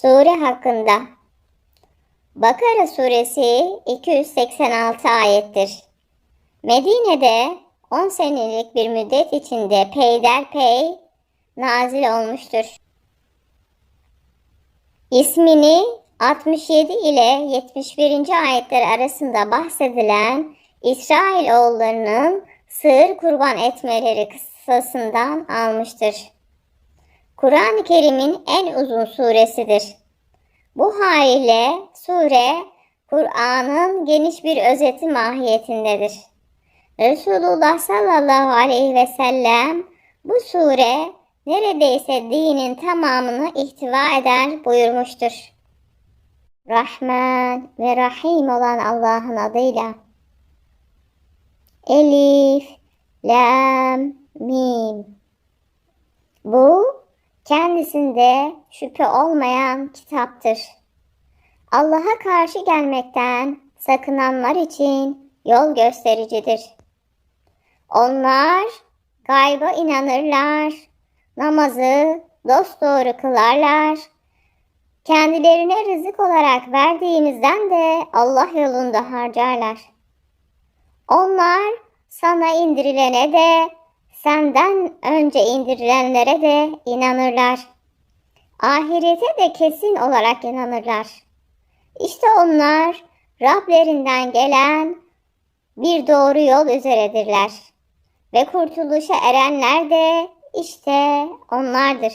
Sure hakkında Bakara suresi 286 ayettir. Medine'de 10 senelik bir müddet içinde peyderpey nazil olmuştur. İsmini 67 ile 71. ayetler arasında bahsedilen İsrail oğullarının sığır kurban etmeleri kıssasından almıştır. Kur'an-ı Kerim'in en uzun suresidir. Bu haliyle sure Kur'an'ın geniş bir özeti mahiyetindedir. Resulullah sallallahu aleyhi ve sellem bu sure neredeyse dinin tamamını ihtiva eder buyurmuştur. Rahman ve Rahim olan Allah'ın adıyla. Elif, Lam, Mim. Bu kendisinde şüphe olmayan kitaptır. Allah'a karşı gelmekten sakınanlar için yol göstericidir. Onlar gayba inanırlar, namazı dosdoğru kılarlar. Kendilerine rızık olarak verdiğimizden de Allah yolunda harcarlar. Onlar sana indirilene de senden önce indirilenlere de inanırlar. Ahirete de kesin olarak inanırlar. İşte onlar Rablerinden gelen bir doğru yol üzeredirler. Ve kurtuluşa erenler de işte onlardır.